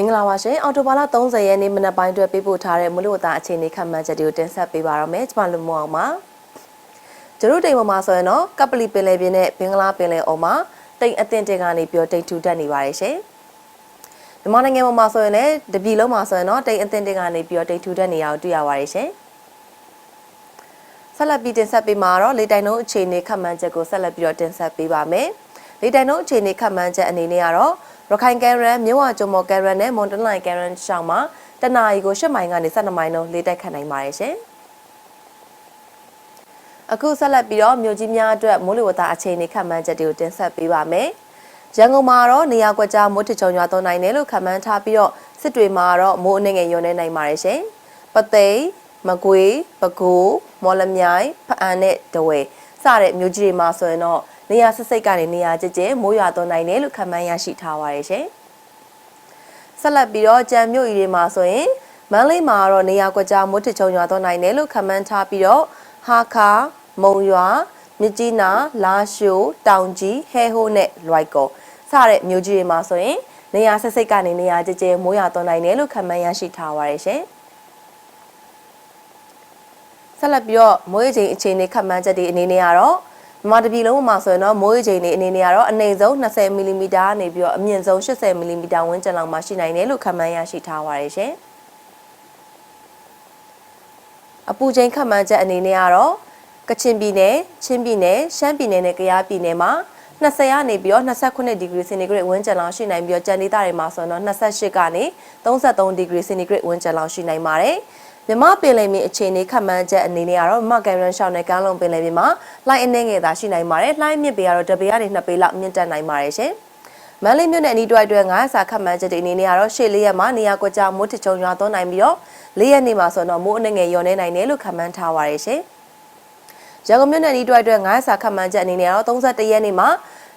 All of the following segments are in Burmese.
မင်္ဂလာပါရှင်အော်တိုဘာလ30ရက်နေ့မနက်ပိုင်းအတွက်ပေးပို့ထားတဲ့မလို့သားအခြေအနေခန့်မှန်းချက်တွေကိုတင်ဆက်ပေးပါရမယ်ကျွန်မလူမအောင်ပါကျတို့တိမ်ပေါ်မှာဆိုရင်တော့ကပလီပင်လယ်ပြင်နဲ့ဘင်္ဂလားပင်လယ်အော်မှာတိမ်အသင့်တင်ကနေပြောတိမ်ထူတက်နေပါတယ်ရှင်မြန်မာနိုင်ငံပေါ်မှာဆိုရင်လည်းတပြည်လုံးမှာဆိုရင်တော့တိမ်အသင့်တင်ကနေပြောတိမ်ထူတက်နေရအောင်တွေ့ရပါတယ်ရှင်ဆက်လက်ပြီးတင်ဆက်ပေးမှာတော့လေတိုင်နှုန်းအခြေအနေခန့်မှန်းချက်ကိုဆက်လက်ပြီးတော့တင်ဆက်ပေးပါမယ်လေတိုင်နှုန်းအခြေအနေခန့်မှန်းချက်အနေနဲ့ကတော့ ရခိုင်ကဲရန်မြို့ဝကျုံမော်ကဲရန်နဲ့မွန်တလိုင်ကဲရန်ရှောင်းမှာတနအီကို8မိုင်ကနေ12မိုင်လုံးလေတိုက်ခတ်နိုင်ပါတယ်ရှင်အခုဆက်လက်ပြီးတော့မြို့ကြီးများအတွက်မိုးလေဝသအခြေအနေခန့်မှန်းချက်တွေကိုတင်ဆက်ပေးပါမယ်ရန်ကုန်မှာတော့နေရာကွက်ကြားမိုးထချုံရွာသွန်းနိုင်တယ်လို့ခန့်မှန်းထားပြီးတော့စစ်တွေမှာတော့မိုးအနှဲငယ်ရွံနေနိုင်ပါတယ်ရှင်ပသိမ်မကွေးပဲခူးမော်လမြိုင်ဖအံနဲ့တဝဲ စတဲ့မြို့ကြီးတွေမှာဆိုရင်တော့နေရာစစ်စိတ်ကနေနေရာကျကျမိုးရွာသွန်းနိုင်တယ်လို့ခန့်မှန်းရရှိထားပါတယ်ရှင်ဆက်လက်ပြီးတော့ကြံမြို့ဤတွေမှာဆိုရင်မန်းလေးမှာတော့နေရာကွက်ကြားမိုးထချုံရွာသွန်းနိုင်တယ်လို့ခန့်မှန်းထားပြီးတော့ဟာခါမုံရွာမြစ်ကြီးနာလာရှိုးတောင်ကြီးဟဲဟိုးနဲ့လွိုက်ကောစတဲ့မြို့ကြီးတွေမှာဆိုရင်နေရာဆက်စိတ်ကနေနေရာကျကျမိုးရွာသွန်းနိုင်တယ်လို့ခန့်မှန်းရရှိထားပါတယ်ရှင် ဆက်လက်ပြီးတော့မိုးရေချိန်အခြေအနေခန့်မှန်းချက်တွေအနေနဲ့ကတော့မြန်မာတပြည်လုံးမှာဆိုရင်တော့မိုးရေချိန်တွေအနေနဲ့ကတော့အနည်းဆုံး20မီလီမီတာကနေပြီးတော့အမြင့်ဆုံး80မီလီမီတာဝန်းကျင်လောက်မှာရှိနိုင်တယ်လို့ခန့်မှန်းရရှိထားပါတယ်ရှင်အပူချိန်ခန့်မှန်းချက်အနေနဲ့ကတော့ကချင်ပြည်နယ်ချင်းပြည်နယ်ရှမ်းပြည်နယ်နဲ့ကယားပြည်နယ်မှာ20ကနေပြီးတော့29ဒီဂရီစင်တီဂရိတ်ဝန်းကျင်လောက်ရှိနိုင်ပြီးတော့ကြံဒေသတွေမှာဆိုတော့28ကနေ33ဒီဂရီစင်တီဂရိတ်ဝန်းကျင်လောက်ရှိနိုင်ပါတယ်။ မြမပင်လယ်ပြင်အခြေအနေခန့်မှန်းချက်အနေနဲ့ကတော့မကန်ရန်ရှောင်းနဲ့ကမ်းလွန်ပင်လယ်ပြင်မှာလှိုင်းအနှဲငယ်သာရှိနိုင်ပါတယ်။လှိုင်းမြစ်ပေကတော့တပေကနေ2ပေလောက်မြင့်တက်နိုင်ပါတယ်ရှင်။မန္တလေးမြို့နယ်အနီးတွိုက်တွဲ9ဆာခတ်မှန်းချက်တွေအနေနဲ့ကတော့ရှေ့လေးရက်မှာနေရာကွက်ကြားမိုးထချုံရွာသွန်းနိုင်ပြီးတော့လေးရက်နေ့မှာဆိုတော့မိုးအနှဲငယ်ရောနေနိုင်တယ်လို့ခန့်မှန်းထားပါရရှင်။ရန်ကုန်မြို့နယ်ဤတွိုက်တွဲ9ဆာခတ်မှန်းချက်အနေနဲ့ကတော့31ရက်နေ့မှာ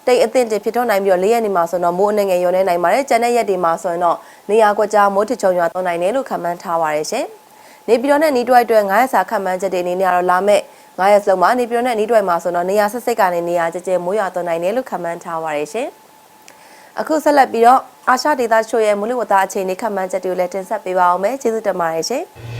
တိတ်အသင့်တင်ဖြစ်ထွန်းနိုင်ပြီးတော့၄ရက်နေ့မှာဆိုတော့မိုးအနှဲငယ်ရောနေနိုင်ပါတယ်။ကျန်တဲ့ရက်တွေမှာဆိုရင်တော့နေရာကွက်ကြားမိုးထချုံရွာသွန်းနိုင်တယ်လို့ခန့်မှန်းထားပါရရှင်။ နေပြည်တော်နဲ့ဤတွိုက်တွဲ9ဆာခတ်မှန်းချက်တွေအနေနဲ့ကတော့လာမယ့်9ရက်စလုံးမှာနေပြည်တော်နဲ့ဤတွိုက်မှာဆိုတော့နေရာဆက်စိတ်ကနေနေရာကျကျမိုးရွာသွန်းနိုင်တယ်လို့ခန့်မှန်းထားပါရရှင်။အခုဆက်လက်ပြီးတော့အာရှဒေသချို့ရဲ့မူလဝတ္တအခြေအနေခန့်မှန်းချက်တွေကိုလည်းတင်ဆက်ပေးပါအောင်မယ်ကျေးဇူးတင်ပါတယ်ရှင်။